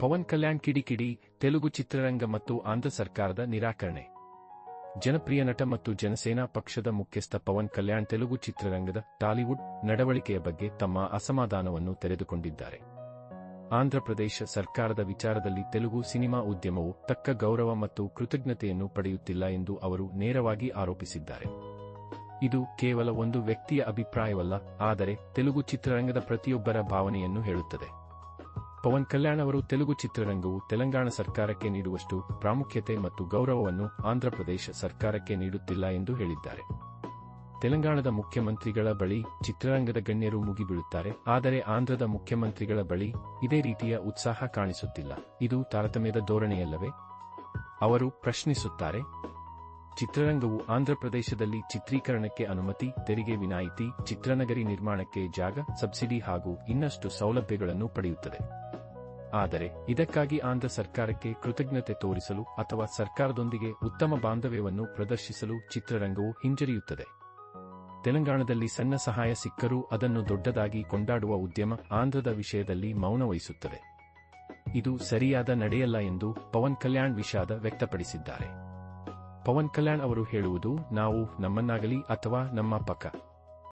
ಪವನ್ ಕಲ್ಯಾಣ್ ಕಿಡಿಕಿಡಿ, ತೆಲುಗು ಚಿತ್ರರಂಗ ಮತ್ತು ಆಂಧ್ರ ಸರ್ಕಾರದ ನಿರಾಕರಣೆ. ಜನಪ್ರಿಯ ನಟ ಮತ್ತು ಜನಸೇನಾ ಪಕ್ಷದ ಮುಖ್ಯಸ್ಥ ಪವನ್ ಕಲ್ಯಾಣ್ ತೆಲುಗು ಚಿತ್ರರಂಗದ ಟಾಲಿವುಡ್ ನಡವಳಿಕೆಯ ಬಗ್ಗೆ ತಮ್ಮ ಅಸಮಾಧಾನವನ್ನು ತೆರೆದುಕೊಂಡಿದ್ದಾರೆ. ಆಂಧ್ರಪ್ರದೇಶ ಸರ್ಕಾರದ ವಿಚಾರದಲ್ಲಿ ತೆಲುಗು ಸಿನಿಮಾ ಉದ್ಯಮವು ತಕ್ಕ ಗೌರವ ಮತ್ತು ಕೃತಜ್ಞತೆಯನ್ನು ಪಡೆಯುತ್ತಿಲ್ಲ ಎಂದು ಅವರು ನೇರವಾಗಿ ಆರೋಪಿಸಿದ್ದಾರೆ. ಇದು ಕೇವಲ ಒಂದು ವ್ಯಕ್ತಿಯ ಅಭಿಪ್ರಾಯವಲ್ಲ, ಆದರೆ ತೆಲುಗು ಚಿತ್ರರಂಗದ ಪ್ರತಿಯೊಬ್ಬರ ಭಾವನೆಯನ್ನು ಹೇಳುತ್ತದೆ. ಪವನ್ ಕಲ್ಯಾಣ್ ಅವರು ತೆಲುಗು ಚಿತ್ರರಂಗವು ತೆಲಂಗಾಣ ಸರ್ಕಾರಕ್ಕೆ ನೀಡುವಷ್ಟು ಪ್ರಾಮುಖ್ಯತೆ ಮತ್ತು ಗೌರವವನ್ನು ಆಂಧ್ರಪ್ರದೇಶ ಸರ್ಕಾರಕ್ಕೆ ನೀಡುತ್ತಿಲ್ಲ ಎಂದು ಹೇಳಿದ್ದಾರೆ. ತೆಲಂಗಾಣದ ಮುಖ್ಯಮಂತ್ರಿಗಳ ಬಳಿ ಚಿತ್ರರಂಗದ ಗಣ್ಯರು ಮುಗಿಬೀಳುತ್ತಾರೆ, ಆದರೆ ಆಂಧ್ರದ ಮುಖ್ಯಮಂತ್ರಿಗಳ ಬಳಿ ಇದೇ ರೀತಿಯ ಉತ್ಸಾಹ ಕಾಣಿಸುತ್ತಿಲ್ಲ. ಇದು ತಾರತಮ್ಯದ ಧೋರಣೆಯಲ್ಲವೇ? ಅವರು ಪ್ರಶ್ನಿಸುತ್ತಾರೆ. ಚಿತ್ರರಂಗವು ಆಂಧ್ರಪ್ರದೇಶದಲ್ಲಿ ಚಿತ್ರೀಕರಣಕ್ಕೆ ಅನುಮತಿ, ತೆರಿಗೆ ವಿನಾಯಿತಿ, ಚಿತ್ರನಗರಿ ನಿರ್ಮಾಣಕ್ಕೆ ಜಾಗ, ಸಬ್ಸಿಡಿ ಹಾಗೂ ಇನ್ನಷ್ಟು ಸೌಲಭ್ಯಗಳನ್ನು ಪಡೆಯುತ್ತದೆ. ಆದರೆ ಇದಕ್ಕಾಗಿ ಆಂಧ್ರ ಸರ್ಕಾರಕ್ಕೆ ಕೃತಜ್ಞತೆ ತೋರಿಸಲು ಅಥವಾ ಸರ್ಕಾರದೊಂದಿಗೆ ಉತ್ತಮ ಬಾಂಧವ್ಯವನ್ನು ಪ್ರದರ್ಶಿಸಲು ಚಿತ್ರರಂಗವು ಹಿಂಜರಿಯುತ್ತದೆ. ತೆಲಂಗಾಣದಲ್ಲಿ ಸಣ್ಣ ಸಹಾಯ ಸಿಕ್ಕರೂ ಅದನ್ನು ದೊಡ್ಡದಾಗಿ ಕೊಂಡಾಡುವ ಉದ್ಯಮ ಆಂಧ್ರದ ವಿಷಯದಲ್ಲಿ ಮೌನ ವಹಿಸುತ್ತದೆ. ಇದು ಸರಿಯಾದ ನಡೆಯಲ್ಲ ಎಂದು ಪವನ್ ಕಲ್ಯಾಣ್ ವಿಷಾದ ವ್ಯಕ್ತಪಡಿಸಿದ್ದಾರೆ. ಪವನ್ ಕಲ್ಯಾಣ್ ಅವರು ಹೇಳುವುದು, ನಾವು ನಮ್ಮನ್ನಾಗಲಿ ಅಥವಾ ನಮ್ಮ ಪಕ್ಕ